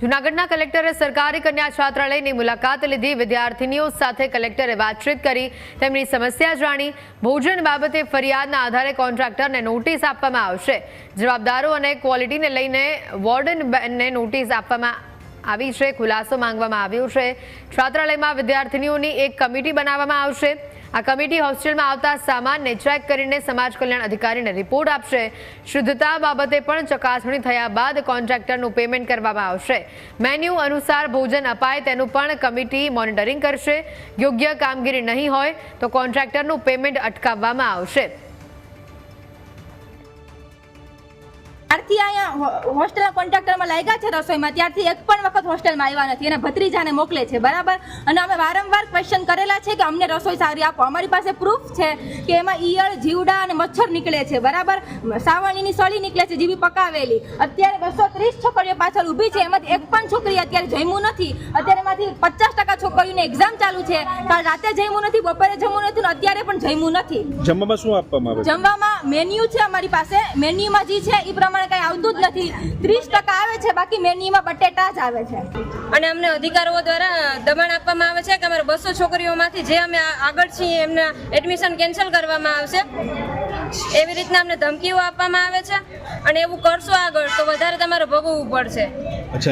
જૂનાગઢના કલેક્ટરે સરકારી કન્યા છાત્રાલયની મુલાકાત લીધી. વિદ્યાર્થીનીઓ સાથે કલેક્ટરે વાતચીત કરી. તેમની સમસ્યા જાણી ભોજન બાબતે ફરિયાદના આધારે કોન્ટ્રાક્ટરને નોટિસ આપવામાં આવશે. જવાબદારો અને ક્વોલિટીને લઈને વોર્ડન બેનને નોટિસ આપવામાં આવી છે. ખુલાસો માંગવામાં આવ્યો છે. છાત્રાલયમાં વિદ્યાર્થીનીઓની એક કમિટી બનાવવામાં આવશે. આ કમિટી હોસ્ટેલમાં આવતા સામાનને ચેક કરીને સમાજ કલ્યાણ અધિકારીને રિપોર્ટ આપશે. શુદ્ધતા બાબતે પણ ચકાસણી થયા બાદ કોન્ટ્રાક્ટરનું પેમેન્ટ કરવામાં આવશે. મેન્યુ અનુસાર ભોજન અપાય તેનું પણ કમિટી મોનિટરિંગ કરશે. યોગ્ય કામગીરી નહીં હોય તો કોન્ટ્રાક્ટરનું પેમેન્ટ અટકાવવામાં આવશે. ત્યારથી અહીંયા હોસ્ટેલના કોન્ટ્રાક્ટરમાં લાગ્યા છે રસોઈમાં. ત્યારથી એક પણ વખત હોસ્ટેલમાં આવ્યા નથી. અને ભત્રીજાને મોકલે છે બરાબર? અને અમે વારંવાર ક્વેશ્ચન કરેલા છે કે અમને રસોઈ સારી આપો. અમારી પાસે પ્રૂફ છે કે એમાં ઈયળ જીવડા અને મચ્છર નીકળે છે બરાબર? સાવણીની સળી નીકળે છે જીવી પકાવેલી. અત્યારે બસો ત્રીસ છોકરીઓ પાછળ ઊભી છે. એમાંથી એક પણ છોકરી અત્યારે જમ્યું નથી. અત્યારે એમાંથી પચાસ ટકા છોકરીઓની એક્ઝામ ચાલુ છે. કાલ રાતે જમ્યું નથી બપોરે જમ્યું નથી અત્યારે પણ જમ્યું નથી. જમવામાં શું આપવામાં આવે જમવામાં મેન્યુ છે અમારી પાસે. મેન્યુમાં જે છે એ પ્રમાણે કઈ આવતું જ નથી. ત્રીસ ટકા આવે છે બાકી મેન્યુમાં બટેટા જ આવે છે. અને અમને અધિકારીઓ દ્વારા દબાણ આપવામાં આવે છે કે અમારે બસો છોકરીઓમાંથી જે અમે આગળ છીએ એમના એડમિશન કેન્સલ કરવામાં આવશે. એવી રીતના અમને ધમકીઓ આપવામાં આવે છે અને એવું કરશો આગળ તો વધારે તમારે ભોગવવું પડશે.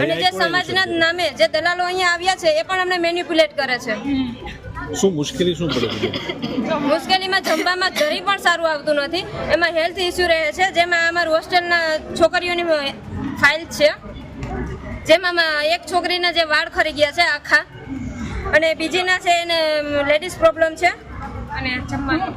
અને જે સમાજના નામે જે દલાલો અહીંયા આવ્યા છે એ પણ અમને મેન્યુપ્યુલેટ કરે છે. શું મુશ્કેલી, શું પડે મુશ્કેલીમાં જમવામાં જરી પણ સારું આવતું નથી. એમાં હેલ્થ ઇસ્યુ રહે છે. જેમાં અમારી હોસ્ટેલના છોકરીઓની ફાઇલ છે. જેમાં એક છોકરીના જે વાળ ખરી ગયા છે આખા. અને બીજીના છે એને લેડીઝ પ્રોબ્લેમ છે. અને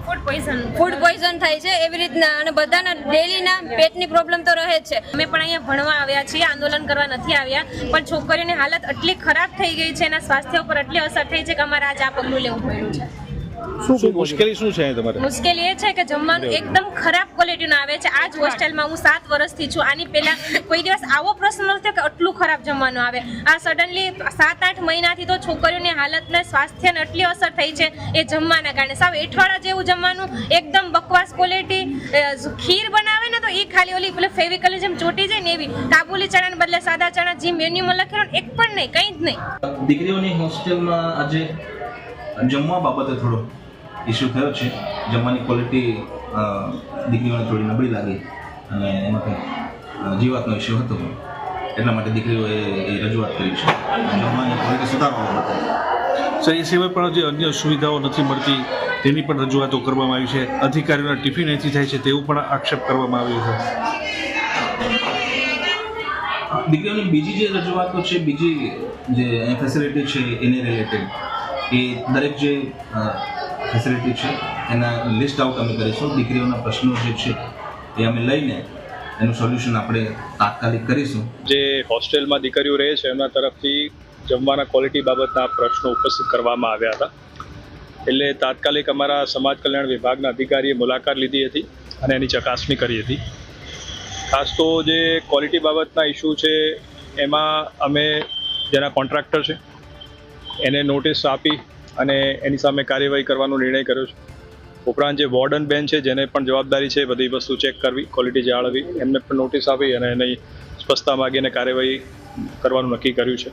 ફૂડ પોઈઝન ફૂડ પોઈઝન થાય છે એવી રીતના અને બધાના ડેલીના પેટની પ્રોબ્લેમ તો રહે જ છે. અમે પણ અહીંયા ભણવા આવ્યા છીએ આંદોલન કરવા નથી આવ્યા પણ છોકરીઓની હાલત એટલી ખરાબ થઈ ગઈ છે એના સ્વાસ્થ્ય ઉપર એટલી અસર થઈ છે કે અમારે આજે આ પગલું લેવું પડ્યું છે. શું મુશ્કેલી શું છે તમારે? મુશ્કેલી એ છે કે જમવાનું એકદમ ખરાબ ક્વોલિટીનું આવે છે. આ જ હોસ્ટેલમાં હું સાત વર્ષથી છું. આની પહેલા કોઈ દિવસ આવો પ્રશ્ન નથી કે આટલું ખરાબ જમવાનું આવે. આ સડનલી સાત આઠ મહિનાથી તો છોકરીઓની હાલતને સ્વાસ્થ્યને એટલી અસર થઈ છે એ જમવાના કારણે. સાવ એઠવાડા જેવું જમવાનું એકદમ બકવાસ ક્વોલિટી ખીર બનાવે ને તો એ ખાલી ઓલી પેલે ફેવિકલની જેમ ચોટી જાય ને એવી. કાબુલી ચણાને બદલે સાદા ચણા જે મેન્યુમાં લખેલું એક પણ નહીં કંઈ જ નહીં. દીકરીઓની હોસ્ટેલમાં આજે જમવા બાબતે થોડો ઇસ્યુ થયો છે. જમવાની ક્વોલિટી દીકરીઓને થોડી નબળી લાગી અને એમાં કંઈ જીવાતનો ઇસ્યુ હતો. એટલા માટે દીકરીઓએ એ રજૂઆત કરી છે. જમવાની ક્વોલિટી સુધારવા માટે સર એ સિવાય પણ જે અન્ય સુવિધાઓ નથી મળતી તેની પણ રજૂઆતો કરવામાં આવી છે. અધિકારીઓના ટિફિન અહીંથી થાય છે તેવું પણ આક્ષેપ કરવામાં આવ્યો છે. દીકરીઓની બીજી જે રજૂઆતો છે બીજી જે ફેસિલિટી છે એને રિલેટેડ એ દરેક જે ફેસિલિટી છે, એના લિસ્ટ આઉટ અમે કરીશું. દીકરીઓના પ્રશ્નો જે છે, એ અમે લઈને એનું સોલ્યુશન આપણે તાત્કાલિક કરીશું. જે હોસ્ટેલમાં દીકરીઓ રહે છે, એમના તરફથી જમવાના ક્વોલિટી બાબતના પ્રશ્નો ઉપસ્થિત કરવામાં આવ્યા હતા. એટલે તાત્કાલિક અમારા સમાજ કલ્યાણ વિભાગના અધિકારીએ મુલાકાત લીધી હતી અને એની ચકાસણી કરી હતી. ખાસ તો જે ક્વોલિટી બાબતના ઇસ્યુ છે, એમાં અમે જેના કોન્ટ્રાક્ટર છે એને નોટિસ આપી અને એની સામે કાર્યવાહી કરવાનો નિર્ણય કર્યો છે. ઉપરાંત જે વોર્ડન બેન છે, જેને પણ જવાબદારી છે, બધી વસ્તુ ચેક કરવી ક્વોલિટી જાળવી એમને પણ નોટિસ આપી અને એની સ્પષ્ટતા માગીને કાર્યવાહી કરવાનું નક્કી કર્યું છે.